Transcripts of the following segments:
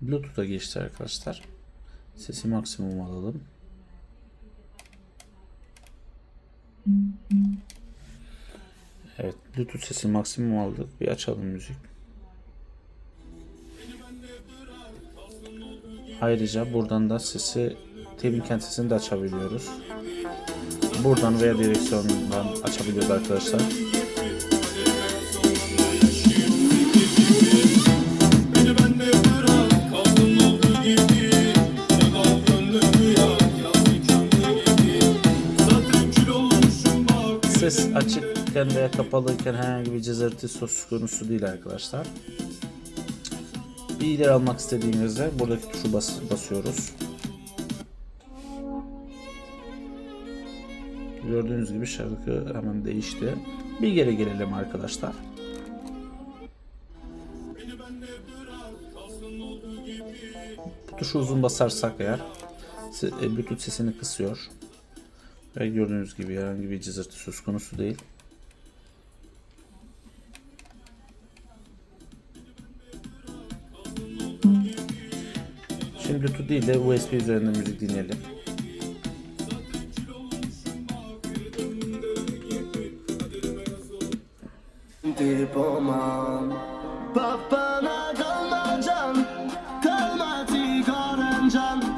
Bluetooth'a geçti arkadaşlar. Sesi maksimum alalım. Evet, Bluetooth sesi maksimum aldık. Bir açalım müzik. Ayrıca buradan da sesi temin kent sesini de açabiliyoruz. Buradan veya direksiyondan açabiliyoruz arkadaşlar. Ses açıkken veya kapalıyken herhangi bir cızırtı söz konusu değil arkadaşlar. Bir ileri almak istediğimizde buradaki tuşu bas basıyoruz. Gördüğünüz gibi şarkı hemen değişti. Bir geri gelelim arkadaşlar. Bu tuşu uzun basarsak eğer e, Bluetooth sesini kısıyor. Ve gördüğünüz gibi herhangi bir cızırtı söz konusu değil. Şimdi Bluetooth değil de USB üzerinden müzik dinleyelim.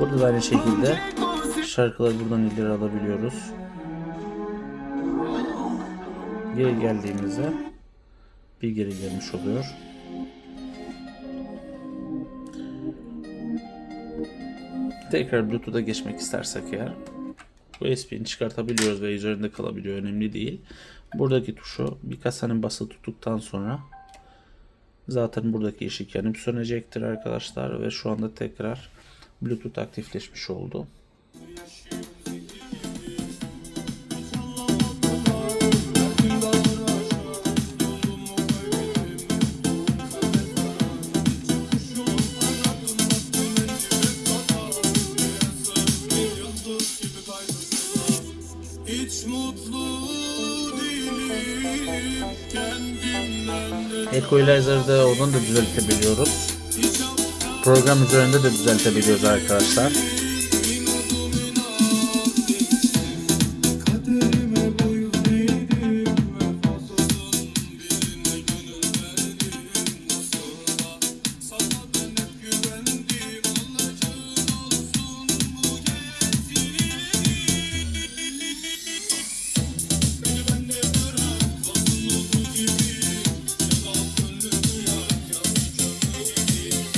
Burada da aynı şekilde şarkıları buradan ileri alabiliyoruz. Geri geldiğimizde bir geri gelmiş oluyor. Tekrar Bluetooth'a geçmek istersek eğer USB'ni çıkartabiliyoruz ve üzerinde kalabiliyor. Önemli değil. Buradaki tuşu birkaç saniye basılı tuttuktan sonra zaten buradaki ışık yanıp sönecektir arkadaşlar ve şu anda tekrar Bluetooth aktifleşmiş oldu. Equalizer'da onu da düzeltebiliyoruz. Program üzerinde de düzeltebiliyoruz arkadaşlar.